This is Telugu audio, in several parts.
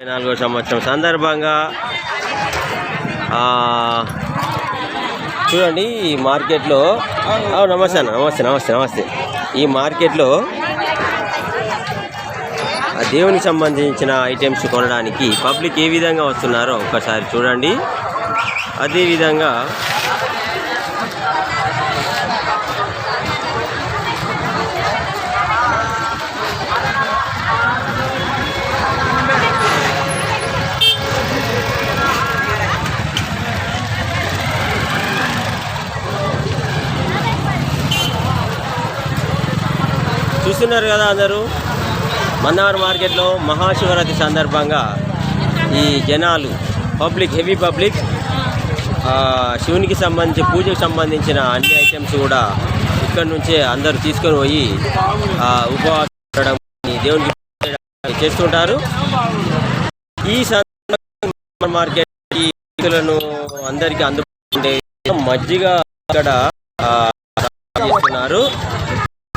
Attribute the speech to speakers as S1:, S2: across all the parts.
S1: నాలుగో సంవత్సరం సందర్భంగా ఆ, చూడండి ఈ మార్కెట్లో నమస్తే అన్న నమస్తే నమస్తే నమస్తే. ఈ మార్కెట్లో దేవునికి సంబంధించిన ఐటమ్స్ కొనడానికి పబ్లిక్ ఏ విధంగా వస్తున్నారో ఒక్కసారి చూడండి. అదేవిధంగా చూస్తున్నారు కదా అందరూ? మన్నార్ మార్కెట్లో మహాశివరాత్రి సందర్భంగా ఈ జనాలు పబ్లిక్ హెవీ పబ్లిక్ ఆ, శివునికి సంబంధించి పూజకు సంబంధించిన అన్ని ఐటమ్స్ కూడా ఇక్కడ నుంచే అందరూ తీసుకొని పోయి ఆ, ఉపవాసం దేవునికి చేస్తుంటారు. ఈ సందర్భంగా మార్కెట్ ఈ అందరికీ అందుబాటు మజ్జిగ ఇక్కడ చేస్తున్నారు.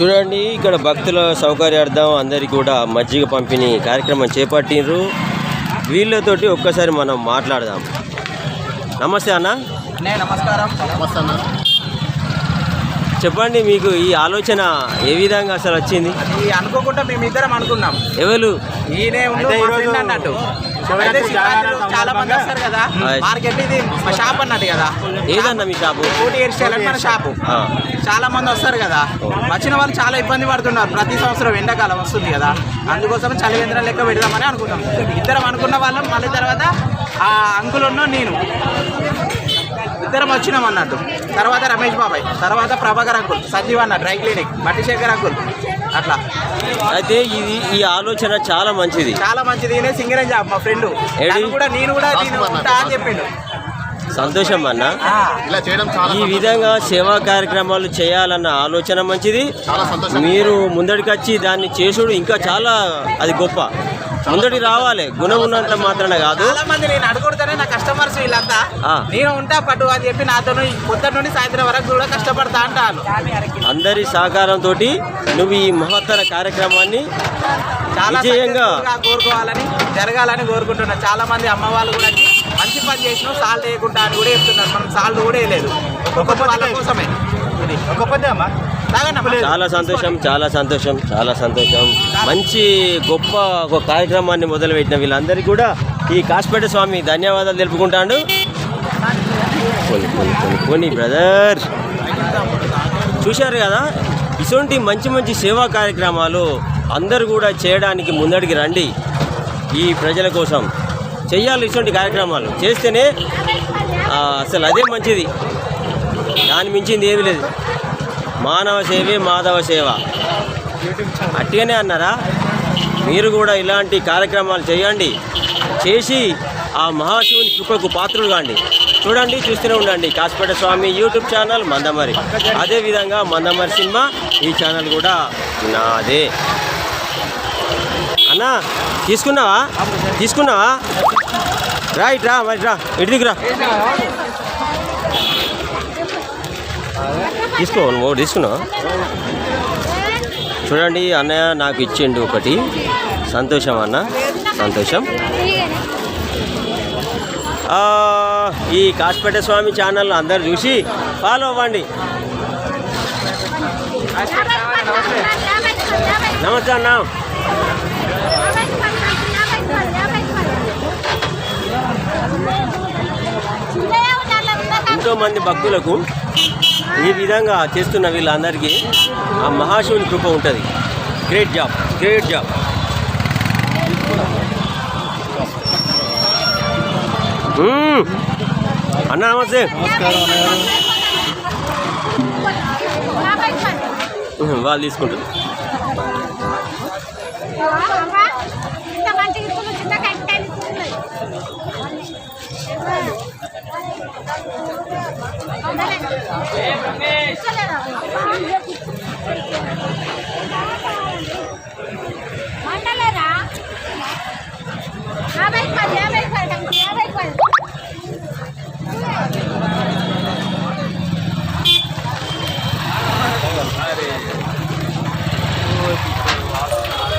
S1: చూడండి ఇక్కడ భక్తుల సౌకర్యార్థం అందరికీ కూడా మజ్జిగ పంపిణీ కార్యక్రమం చేపట్టిండ్రు. వీళ్ళతోటి ఒక్కసారి మనం మాట్లాడదాం. నమస్తే అన్న.
S2: నే నమస్కారం.
S1: చెప్పండి మీకు ఈ ఆలోచన ఏ విధంగా అసలు వచ్చింది?
S2: అనుకోకుండా మేమిద్దరం అనుకున్నాం.
S1: ఎవరు?
S2: ఈయనే అన్నట్టు. చాలా మంది వస్తారు కదా. మార్కెట్ ఇది మా షాప్ అన్నట్టు కదా.
S1: ఏదన్నా మీ షాపు?
S2: కోటి హెయిర్ స్టైల్ అని మన షాపు. చాలా మంది వస్తారు కదా. వచ్చిన వాళ్ళు చాలా ఇబ్బంది పడుతున్నారు. ప్రతి సంవత్సరం ఎండాకాలం వస్తుంది కదా. అందుకోసం చలివేంద్రం లెక్క పెడదామని అనుకున్నాం ఇద్దరం అనుకున్న వాళ్ళం మళ్ళీ తర్వాత ఆ అంకుల్ ఉన్న నేను. ఇద్దరం వచ్చినాం అన్నట్టు. తర్వాత రమేష్ బాబాయ్ తర్వాత ప్రభాకర్ అంకుల్ సంజీవ్ అన్న డ్రై క్లినిక్ మట్టిశేఖర్ అంకుల్. అట్లా.
S1: అయితే ఇది ఈ ఆలోచన చాలా మంచిది.
S2: చాలా మంచిది. ఈయన సింగరేం జాబ్ మా ఫ్రెండ్? కూడా నేను కూడా నేను ఉంటా అని చెప్పిండు.
S1: సంతోషం అన్న? ఈ విధంగా సేవా కార్యక్రమాలు చేయాలన్న ఆలోచన మంచిది.
S3: చాలా సంతోషం.
S1: మీరు ముందడికి వచ్చి దాన్ని చేసుడు ఇంకా చాలా అది గొప్ప. ముందడి రావాలి. గుణం ఉన్నంత మాత్రాన కాదు.
S2: చాలా మంది నేను అడుగుతానే నా కస్టమర్స్ వీళ్ళంతా.
S1: ఆ.
S2: నేను ఉంటా పట్టు అని చెప్పి నాతో పొద్దున్న నుండి సాయంత్రం వరకు కూడా కష్టపడతా అంటాను
S1: అందరి సహకారంతో నువ్వు ఈ మహత్తర కార్యక్రమాన్ని
S2: చాలా
S1: విజయంగా
S2: successful గా కోరుకోవాలని జరగాలని కోరుకుంటున్నా. చాలా మంది అమ్మ వాళ్ళు కూడా వచ్చి మంచి పని చేసినాం సాల్ట్ వేయకుండా అని కూడా చెప్తున్నారు. మనం సాల్ట్ కూడా వేయలేదు. ఒక్కొక్క కోసమే. ఇది. ఒక పద్దే అమ్మా.
S1: చాలా సంతోషం చాలా సంతోషం చాలా సంతోషం. మంచి గొప్ప ఒక కార్యక్రమాన్ని మొదలుపెట్టిన వీళ్ళందరికీ కూడా ఈ కాసిపేట స్వామి ధన్యవాదాలు తెలుపుకుంటాడు. పోనీ బ్రదర్. చూశారు కదా ఇటువంటి మంచి మంచి సేవా కార్యక్రమాలు అందరూ కూడా చేయడానికి ముందడికి రండి. ఈ ప్రజల కోసం. చేయాలి ఇటువంటి కార్యక్రమాలు. చేస్తేనే అసలు అదే మంచిది. దాని మించింది ఏమీ లేదు. మానవ సేవే మాధవ సేవ. అట్టిగానే అన్నారా? మీరు కూడా ఇలాంటి కార్యక్రమాలు చేయండి. చేసి ఆ మహాశివుని కృపకు పాత్రలు కాండి. చూడండి చూస్తూనే ఉండండి. Kasipeta Swamy YouTube channel Mandamarri. అదేవిధంగా మందమరి సినిమా ఈ ఛానల్ కూడా నాదే. అన్నా తీసుకున్నావా? తీసుకున్నావా? రా ఇట్రా మరి రా ఇటు దిగురా తీసుకో నువ్వు తీసుకున్నావా? చూడండి అన్నయ్య నాకు ఇచ్చిండు ఒకటి. సంతోషం అన్న సంతోషం. ఈ కాసిపేట స్వామి ఛానల్ అందరు చూసి ఫాలో అవ్వండి. నమస్తే అన్న. ఎంతో మంది భక్తులకు ఈ విధంగా చేస్తున్న వీళ్ళందరికీ ఆ మహాశివుని కృప ఉంటుంది. Great job great job. అన్న నమస్తే. వాళ్ళు తీసుకుంటారు.
S4: 你下来
S3: 了。